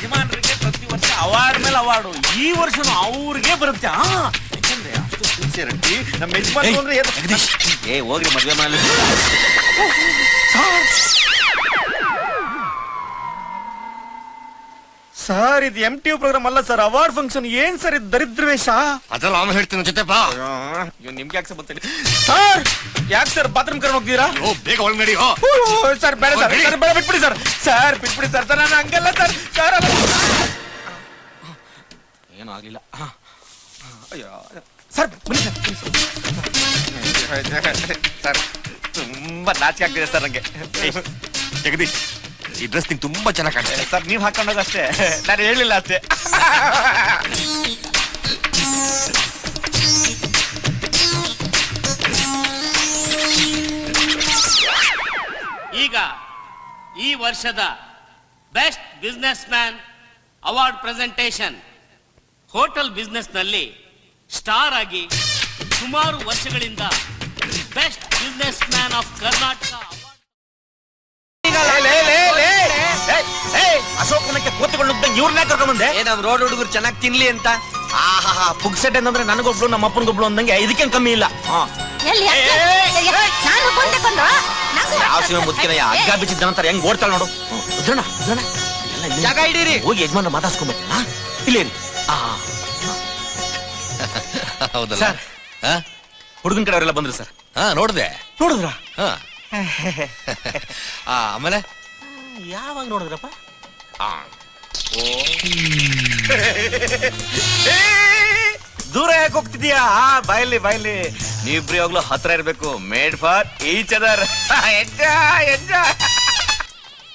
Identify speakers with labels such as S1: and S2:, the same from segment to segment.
S1: ಯಜಮಾನರಿಗೆ ಪ್ರತಿ ವರ್ಷ ಅವಾರ್ಡ್ ಮೇಲೆ ಅವಾರ್ಡು. ಈ ವರ್ಷನು ಅವ್ರಿಗೆ ಬರುತ್ತೆ ಹಾ ಯಾಕೆಂದ್ರೆ ಅಷ್ಟು ಸಿನ್ಸಿಯರಿಟಿ ನಮ್ಮ ಯಜಮಾನ್ ಅಂದ್ರೆ ಏನು? ಏ ಹೋಗ್ರಿ ಮದ್ವೆ ಮೇಲೆ ಸರ್ ಇದು ಎಂ ಟಿ ಪ್ರೋಗ್ರಾಮ್ ಅಲ್ಲ ಸರ್ ಅವಾರ್ಡ್ ಫಂಕ್ಷನ್ ಏನ್ ಸರ್ ಇದು ದರಿದ್ರವೇಶ?
S2: ಅದೆಲ್ಲ ಆಮೇಲೆ ಹೇಳ್ತೀನಿ ಜೊತೆ ಬಾ.
S1: ಇವ್ ನಿಮ್ಗೆ ಯಾಕೆ ಬರ್ತೀನಿ ಸರ್ ಯಾಕೆ ಸರ್ ಬಾತ್ರೂಮ್ ಕರ್ಕೊಂಡು ಹೋಗ್ತೀರಾ
S2: ಓ ಬೇಗ ಒಳಗಡೆ ನಡಿ ಹೋ
S1: ಸರ್ ಬೇಡ ಸರ್ ಸರ್ ಬೇಡ ಬಿಟ್ಬಿಡಿ ಸರ್. ಸರ್ ಬಿಟ್ಬಿಡಿ ಸರ್ ಸರ್ ನಾನು ಹಂಗಲ್ಲ ಸರ್. ಸರ್ ಅಲ್ಲ. ಏನೂ ಆಗ್ಲಿಲ್ಲ. ಅಯ್ಯೋ ಸರ್ ಬನ್ನಿ ಸರ್ ಸರ್. ತುಂಬಾ ನಾಚಿಕೆ ಆಗ್ತಿದೆ ಸರ್ ನನಗೆ
S2: ಜಗದೀಶ್ ಈ ಡ್ರೆಸ್ ನಿಂಗೆ ತುಂಬಾ ಚೆನ್ನಾಗಿ ಕಾಣಿಸ್ತೆ
S1: ಸರ್ ನೀವು ಹಾಕೊಂಡಾಗ ಅಷ್ಟೇ. ನಾನು ಹೇಳಿಲ್ಲ ಅಷ್ಟೇ.
S3: ಈಗ ಈ ವರ್ಷದ best businessman award presentation hotel ಬಿಸ್ನೆಸ್ನಲ್ಲಿ star ಆಗಿ ಸುಮಾರು ವರ್ಷಗಳಿಂದ best businessman of Karnataka
S1: ಅಶೋಕನಕ್ಕೆ ಕೂತ್ಕೊಂಡು ಇವ್ರನ್ನ ಕರ್ಕೊಂಡು
S4: ಬಂದೆ ನಮ್ ರೋಡ್ ಹುಡುಗರು ಚೆನ್ನಾಗಿ ತಿನ್ಲಿ ಅಂತ
S1: ಆಹಾ ಪುಗ್ಸೆಟ್ ಏನಂದ್ರೆ ನನಗೊಬ್ಳು ನಮ್ಮ ಅಪ್ಪನಿಗೊಬ್ಳು ಅಂದಂಗೆ ಇದಕ್ಕೇನು ಕಮ್ಮಿ ಇಲ್ಲ ಹಾ
S5: ಎಲ್ಲಿ. ನಾನು
S1: ಯಾವ. ಸಿನಿಮಾ ಮುದ್ಕಿನ ಹಗ್ಗ ಬಿಚ್ಚಿದ್ದ ನಂತರ ಹೆಂಗ್ ಓಡ್ತಾಳ ನೋಡು. ರುದ್ರಣ ರುದ್ರಣ.
S4: ಜಾಗ ಹಿಡೀರಿ.
S1: ಹೋಗಿ ಯಜಮಾನ ಮಾತಾಡ್ಸ್ಕೊಂಬೇಕು ಹಾ? ಇಲ್ಲೇ ರೀ ಆ
S2: ಹೌದಲ್ಲ?
S1: ಸರ್. ಹುಡುಗನ ಕಡೆ ಅವರೆಲ್ಲ ಬಂದ್ರು ಸರ್.
S2: ಹಾ ನೋಡ್ದೆ.
S1: ನೋಡಿದ್ರ?
S2: ಹಾ. ಆ, ಆಮೇಲೆ?
S1: ಯಾವಾಗ ನೋಡಿದ್ರಪ್ಪ? ದೂರ ಯಾಕೆ ಹೋಗ್ತಿದ್ಯಾ? ಆ, ಬಾಯ್ಲಿ ಬಾಯ್ಲಿ ನೀವಿಬ್ರು ಯಾವಾಗ್ಲೂ ಹತ್ರ ಇರ್ಬೇಕು. Made for each other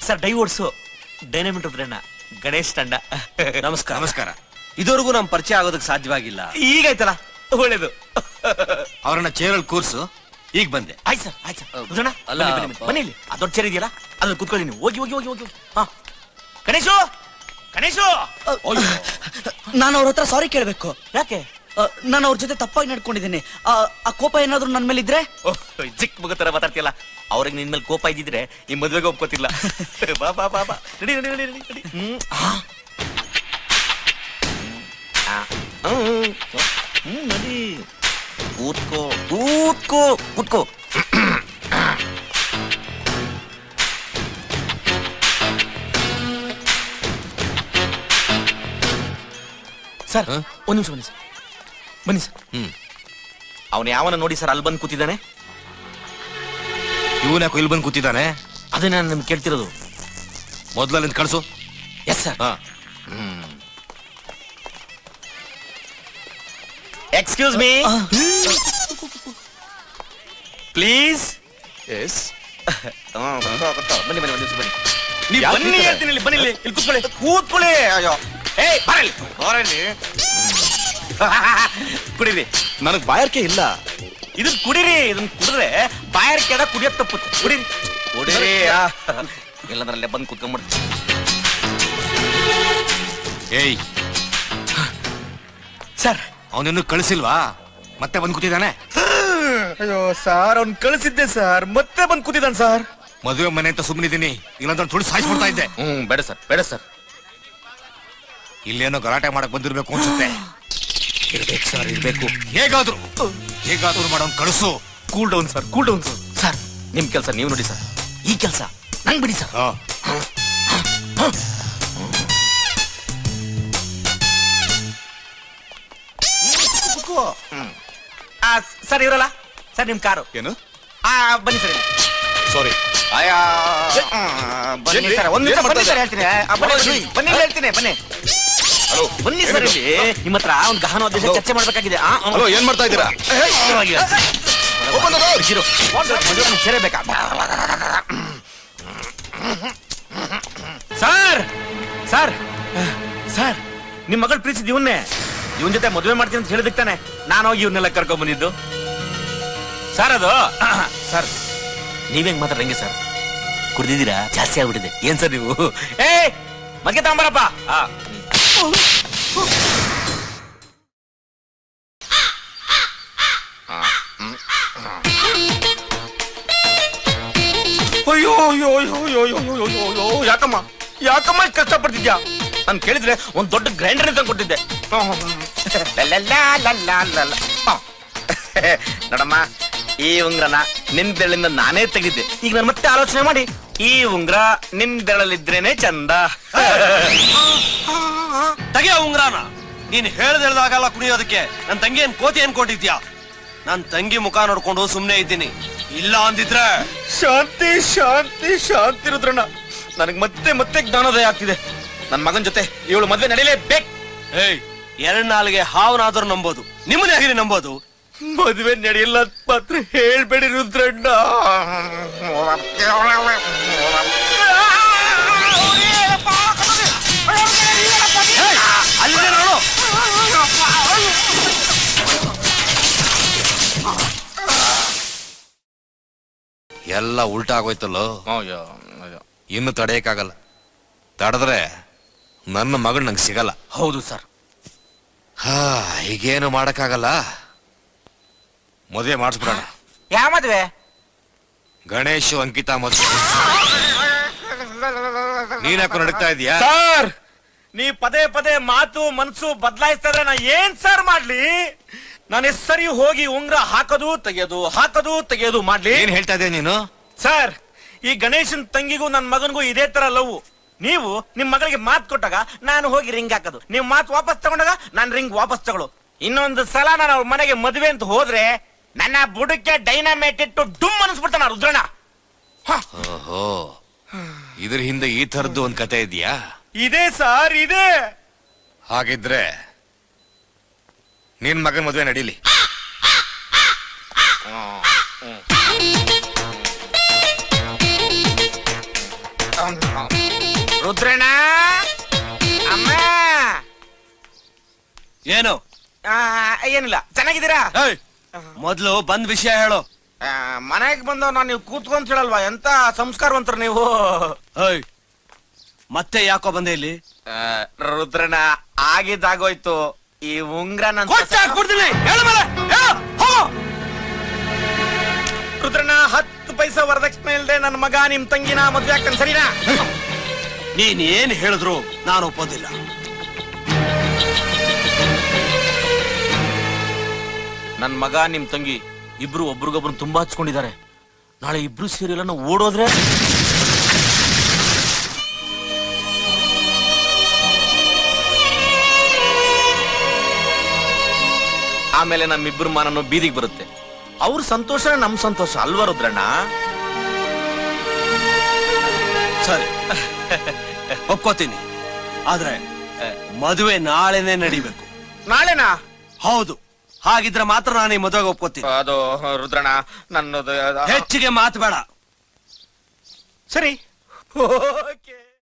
S1: sir dye ಓಡ್ಸು ಡೈನಮಿಟ್ ಉದ್ರಣ್ಣ ಗಣೇಶ್ ತಂಡ. ನಮಸ್ಕಾರ.
S2: ನಮಸ್ಕಾರ.
S4: ಇದುವರೆಗೂ ನಮ್ ಪರಿಚಯ ಆಗೋದಕ್ಕೆ ಸಾಧ್ಯವಾಗಿಲ್ಲ.
S1: ಈಗಾಯ್ತಲ್ಲ ಒಳ್ಳೇದು.
S2: ಅವ್ರನ್ನ ಚೇರಲ್ಲಿ ಕೂರ್ಸು. ಈಗ ಬಂದೆ.
S1: ಆಯ್ತು ಸರ್ ಆಯ್ತು ಸರ್. ಉದ್ರಣ್ಣ
S4: ಅಲ್ಲ,
S1: ಬನ್ನಿ, ಬನ್ನಿ, ಬನ್ನಿ. ಬನ್ನಿ ಇಲ್ಲಿ ಆ ದೊಡ್ಡ ಚೇರ್ ಇದೆಯಲ್ಲ ಅದ್ರಲ್ಲಿ ಕುತ್ಕೊಳ್ಳಿ ನೀವು. ಹೋಗಿ ಹೋಗಿ ಹೋಗಿ ಹೋಗಿ ಹೋಗಿ. ಹಾ. ಗಣೇಶು ಗಣೇಶು. ಅಯ್ಯೋ.
S6: ನಾನು ಅವ್ರ ಹತ್ರ ಸಾರಿ ಕೇಳಬೇಕು.
S1: ಯಾಕೆ?
S6: ನಾನು ಅವ್ರ ಜೊತೆ ತಪ್ಪಾಗಿ ನಡ್ಕೊಂಡಿದ್ದೀನಿ. ಆ ಆ ಕೋಪ ಏನಾದ್ರೂ ನನ್ನ ಮೇಲೆ ಇದ್ರೆ
S1: ಓಹ್, ಚಿಕ್ಕ ಮಗ ತರ ಮಾತಾಡ್ತಿಯಲ್ಲ. ಅವ್ರಿಗೆ ನಿನ್ ಮೇಲೆ ಕೋಪ ಇದ್ದಿದ್ರೆ ಈ ಮದ್ವೆಗೆ ಒಪ್ಕೋತಿಲ್ಲ. ಬಾ ಬಾ ಬಾ ಬಾ. ನಡಿ ನಡಿ ನಡಿ ನಡಿ ನಡಿ. ಹ್ಮ್ ನಡಿ. ಕೂತ್ಕೋ ಕೂತ್ಕೋ ಕೂತ್ಕೋ. ಸರ್ ಒಂದು ನಿಮಿಷ ಬನ್ನಿ ಸರ್. ಬನ್ನಿ ಸರ್.
S2: ಹ್ಮ್.
S1: ಅವನು ಯಾವನ ನೋಡಿ ಸರ್ ಅಲ್ಲಿ ಬಂದು ಕೂತಿದ್ದಾನೆ?
S2: ಇವನ ಯಾಕೋ ಇಲ್ಲಿ ಬಂದು ಕೂತಿದ್ದಾನೆ?
S1: ಅದನ್ನ ನಾನು ನಿಮ್ಗೆ ಕೇಳ್ತಿರೋದು.
S2: ಮೊದ್ಲಲ್ಲಿಂದ ಕಳಿಸು.
S1: ಎಸ್ ಸರ್
S2: ಹಾ.
S1: ಎಕ್ಸ್ಕ್ಯೂಸ್ ಮೀ ಪ್ಲೀಸ್
S2: ಎಸ್
S1: ಬನ್ನಿ ಬನ್ನಿ ಒಂದು ಬನ್ನಿ. ನೀವು
S2: ಯಾಕ್
S1: ಬನ್ನಿ? ಹೇಳ್ತೀನಿ ಇಲ್ಲಿ ಬನ್ನಿ ಇಲ್ಲಿ ಇಲ್ಲಿ ಕೂತ್ಕೊಳ್ಳಿ. ಕೂತ್ಕೊಳ್ಳಿ ಅಯ್ಯೋ. ಏಯ್ ಬರಲಿ ಬರಲಿ ಕುಡೀರಿ.
S2: ನನಗ್ ಬಾಯರ್ಕೆ ಇಲ್ಲ.
S1: ಇದನ್ನ ಕುಡಿರಿ ಇದನ್ನ ಕುಡಿದ್ರೆ ಬಾಯರ್ಕೆ ಕೆಡ ಕುಡಿಯೋದ್ ತಪ್ಪು ಕುಡಿರಿ. ಕುಡಿರಿ. ಆ. ಇಲ್ಲಂದ್ರಲ್ಲೇ ಬಂದು ಕೂತ್ಕೊಂಡ್ಬಿಡ್ತೀನಿ
S2: ಏಯ್.
S1: ಸರ್.
S2: ಅವನನ್ನು ಕಳಿಸಿಲ್ವಾ? ಮತ್ತೆ ಬಂದು ಕೂತಿದ್ದಾನೆ?
S1: ಅಯ್ಯೋ ಸರ್ ಅವ್ನ್ ಕಳಿಸಿದ್ದೆ ಸರ್. ಮತ್ತೆ ಬಂದು ಕೂತಿದ್ದಾನೆ ಸರ್.
S2: ಮದುವೆ ಮನೆ ಅಂತ ಸುಮ್ಮನಿದ್ದೀನಿ ಇಲ್ಲಾಂದ್ರೆ ತುಳಿ ಸಾಯಿಸ್ಬಿಡ್ತಾ ಇದ್ದೆ.
S1: ಹ್ಮ್ ಬೇಡ ಸರ್ ಬೇಡ ಸರ್.
S2: ಇಲ್ಲೇನೋ ಗಲಾಟೆ ಮಾಡಕ್ ಬಂದಿರ್ಬೇಕು ಅನ್ಸುತ್ತೆ.
S1: ಇರ್ಬೇಕು ಸರ್ ಇರ್ಬೇಕು.
S2: ಹೇಗಾದ್ರು ಹೇಗಾದ್ರು ಮಾಡೋನ್ ಕಳಿಸು.
S1: Cool down sir cool down sir sir ನಿಮ್ ಕೆಲಸ ನೀವು ನೋಡಿ ಸರ್ ಈ ಕೆಲಸ ನಂಗ್ ಬಿಡಿ ಸರ್ ಸರ್ ಇವರಲ್ಲ? ಸರ್ ನಿಮ್ ಕಾರು.
S2: ಏನು?
S1: ಆ ಬನ್ನಿ ಸರ್.
S2: ಸಾರಿ
S1: ಬನ್ನಿ? ಸರ್ ಒಂದ್ ಹೇಳ್ತೀನಿ. ಬನ್ನಿ, ಹೇಳ್ತೀನಿ ಬನ್ನಿ. ಬನ್ನಿ ಸರ್ ಇಲ್ಲಿ. ನಿಮ್ಮ ಹತ್ರ ಒಂದು ಗಹನ ಉದ್ದೇಶ ಚರ್ಚೆ ಮಾಡಬೇಕಾಗಿದೆ.
S2: ಹಲೋ ಏನ್ ಮಾಡ್ತಾ ಇದ್ದೀರಾ?
S1: ಸೇರಬೇಕಾ? ಸರ್! ಸರ್! ಸರ್ ನಿಮ್ ಮಗಳು ಪ್ರೀತಿಸಿದ ಇವನ್ನೇ. ಇವನ್ ಜೊತೆ ಮದುವೆ ಮಾಡ್ತೀನಿ ಅಂತ ಹೇಳಿದಕ್ಕೆ ತಾನೆ ನಾನು ಹೋಗಿ ಇವನ್ನೆಲ್ಲ ಕರ್ಕೊಂಡ್ ಬಂದಿದ್ದು. ಸರ್ ಅದು? ಸರ್ ನೀವೇಂಗ್ ಮಾತಾಡಂಗೆ ಸರ್? ಕುಡ್ದಿದ್ದೀರಾ? ಜಾಸ್ತಿ ಆಗ್ಬಿಟ್ಟಿದೆ. ಏನ್ ಸರ್ ನೀವು? ಏ ಮಗ್ಗೆ ತಗೊಂಬರಪ್ಪ ಆ. ಅಯ್ಯೋ ಅಯ್ಯೋ ಅಯ್ಯೋ ಅಯ್ಯೋ ಅಯ್ಯೋ ಅಯ್ಯೋ ಅಯ್ಯೋ ಅಯ್ಯೋ ಯಾಕಮ್ಮ ಯಾಕಮ್ಮ ಇಷ್ಟ್ ಕಷ್ಟಪಡ್ತಿದ್ಯಾ ನಾನು ಕೇಳಿದ್ರೆ ಒಂದ್ ದೊಡ್ಡ ಗ್ರೈಂಡರ್ ತಂದು ಕೊಟ್ಟಿದ್ದೆ ಲಲ್ಲಲ್ಲಾ ಲಲ್ಲಾ, ಲಲ್ಲ. ಹ. ನೋಡಮ್ಮ ಈ ಉಂಗ್ರನ ನಿನ್ ಬೆರಳಿಂದ ನಾನೇ ತೆಗಿದ್ದೆ ಈಗ ನಾನು ಮತ್ತೆ ಆಲೋಚನೆ ಮಾಡಿ. ಈ ಉಂಗ್ರ ನಿನ್ ಬೆರಳಲ್ಲಿದ್ರೇನೆ ಚಂದ.
S4: ತಗೆ ಉಂಗ್ರಾನ. ನೀನ್ ಹೇಳ್ದೇಳ್ದಾಗಲ್ಲ ಕುಡಿಯೋದಕ್ಕೆ ಕುಣಿಯೋದಕ್ಕೆ ನನ್ ತಂಗಿ ಏನ್ ಕೋತಿ ಅನ್ಕೊಂಡಿದ್ಯಾ ನನ್ ತಂಗಿ ಮುಖ ನೋಡ್ಕೊಂಡು ಸುಮ್ನೆ ಇದ್ದೀನಿ. ಇಲ್ಲ ಅಂದಿದ್ರೆ?
S1: ಶಾಂತಿ ಶಾಂತಿ ಶಾಂತಿ ರುದ್ರಣ್ಣ. ನನಗ್ ಮತ್ತೆ ಮತ್ತೆ ಜ್ಞಾನೋದಯ ಆಗ್ತಿದೆ. ನನ್ ಮಗನ ಜೊತೆ ಇವಳು ಮದ್ವೆ ನಡೀಲೇಬೇಕು
S4: ಏಯ್ ಎರಡ್ ನಾಲ್ಗೆ ಹಾವನಾದ್ರೂ ನಂಬೋದು. ನಿಮ್ಮದೇ ಹೇಗೆ ನಂಬೋದು.
S1: ಮದುವೆ ನಡೆಯಲ್ಲ ಮಾತ್ರ ಹೇಳ್ಬೇಡಿ ರುದ್ರಣ್ಣ.
S2: ಎಲ್ಲ ಉಲ್ಟಾ ಆಗೋಯ್ತಲ್ಲೋ? ಇನ್ನು ತಡೆಯಕ್ಕಾಗಲ್ಲ. ತಡೆದ್ರೆ ನನ್ನ ಮಗಳು ನಂಗೆ ಸಿಗಲ್ಲ.
S1: ಹೌದು ಸರ್.
S2: ಹಾ ಈಗೇನು ಮಾಡಕ್ಕಾಗಲ್ಲ? ಮದುವೆ ಮಾಡಿಸ್ಬಿಡೋಣ.
S1: ಯಾವ ಮದುವೆ?
S2: ಗಣೇಶ್ ಅಂಕಿತಾ ಮದುವೆ. ನೀನ್ಯಾಕೋ ನಡೀತಾ ಇದೀಯಾ?
S1: ಸರ್ ನೀ ಪದೇ ಪದೇ ಮಾತು ಮನ್ಸು ಬದಲಾಯಿಸ್ತಾ ಇದ್ರೆ ನಾ ಏನ್ ಸರ್ ಮಾಡ್ಲಿ? ನಾನು ಎಷ್ಟ್ ಸರಿ ಹೋಗಿ ಉಂಗ್ರ ಹಾಕೋದು ತೆಗೆಯೋದು ಹಾಕೋದು ತೆಗೆಯೋದು ಮಾಡ್ಲಿ.
S2: ಏನ್ ಹೇಳ್ತಾ ಇದೀಯ ನೀನು?
S1: ಸರ್ ಈ ಗಣೇಶನ್ ತಂಗಿಗೂ ನನ್ನ ಮಗನಿಗೂ ಇದೇ ತರ ಲವ್. ನೀವು ನಿಮ್ ಮಗಳಿಗೆ ಮಾತ್ ಕೊಟ್ಟಾಗ ನಾನು ಹೋಗಿ ರಿಂಗ್ ಹಾಕೋದು. ನೀವು ಮಾತ್ ವಾಪಸ್ ತಗೊಂಡಾಗ ನಾನು ರಿಂಗ್ ವಾಪಸ್ ತಗೊಳು ಇನ್ನೊಂದು ಸಲ ನಾನು ಅವ್ರ ಮನೆಗೆ ಮದುವೆ ಅಂತ ಹೋದ್ರೆ ನನ್ನ ಬುಡಕ್ಕೆ ಡೈನಾಮೇಟ್ ಇಟ್ಟು ಡುಮ್ ಅನಿಸ್ಬಿಡ್ತಾನ ರುದ್ರಣ್ಣ ಹ,
S2: ಓಹೋ. ಇದ್ರ ಹಿಂದೆ ಈ ತರದ್ದು ಒಂದ್ ಕತೆ ಇದೆಯಾ?
S1: ಇದೆ ಸರ್ ಇದೆ.
S2: ಹಾಗಿದ್ರೆ ನಿನ್ ಮಗನ್ ಮದ್ವೆ ನಡೀಲಿ.
S1: ರುದ್ರಣ್ಣ ಅಮ್ಮ.
S4: ಏನು?
S1: ಆ, ಏನಿಲ್ಲ. ಚೆನ್ನಾಗಿದ್ದೀರಾ?
S4: ಏಯ್ ಮೊದ್ಲು ಬಂದ್ ವಿಷಯ ಹೇಳು.
S1: ಮನೆಗೆ ಬಂದವ್ ನಾನು ನೀವು ಕೂತ್ಕೊಂತ ಹೇಳಲ್ವಾ? ಎಂತ ಸಂಸ್ಕಾರವಂತರ ನೀವು?
S4: ಮತ್ತೆ ಯಾಕೋ ಬಂದೆ ಇಲ್ಲಿ?
S1: ಆ, ರುದ್ರನ ಆಗಿದ್ದಾಗೋಯ್ತು. ಈ ಉಂಗ್ರ ನನ್
S4: ಹೇಳು ಮೇಲೆ ಹೇಳು ಹೋಗು.
S1: ರುದ್ರಣ್ಣ ಹತ್ತು ಪೈಸಾ ವರದಕ್ಷಿಣೆ ಇಲ್ದೆ ನನ್ನ ಮಗ ನಿಮ್ ತಂಗಿನ ಮದ್ವೆ ಆಗ್ತಾನೆ ಸರಿನಾ?
S4: ನೀನ್ ಏನ್ ಹೇಳಿದ್ರು ನಾನು ಒಪ್ಪೋದಿಲ್ಲ.
S1: ನನ್ ಮಗ ನಿಮ್ ತಂಗಿ ಇಬ್ರು ಒಬ್ರಿಗೊಬ್ರು ತುಂಬಾ ಹಚ್ಕೊಂಡಿದ್ದಾರೆ. ನಾಳೆ ಇಬ್ರು ಸೇರಿ ಎಲ್ಲ ಓಡೋದ್ರೆ? ಆಮೇಲೆ ನಮ್ಮಿಬ್ರು ಮಾನನು ಬೀದಿಗೆ ಬರುತ್ತೆ. ಅವ್ರ ಸಂತೋಷ ನಮ್ ಸಂತೋಷ ಅಲ್ವಾ ರುದ್ರಣ್ಣ?
S4: ಸರಿ. ಒಪ್ಕೋತೀನಿ. ಆದ್ರೆ ಮದುವೆ ನಾಳೆನೆ ನಡಿಬೇಕು.
S1: ನಾಳೆನಾ?
S4: ಹೌದು. ಹಾಗಿದ್ರೆ ಮಾತ್ರ ನಾನು ಈ ಮದುವೆಗೆ ಒಪ್ಕೋತೀನಿ.
S1: ಅದು ರುದ್ರಣ ನನ್ನದು
S4: ಹೆಚ್ಚಿಗೆ ಮಾತು ಬೇಡ.
S1: ಸರಿ. ಓಕೆ.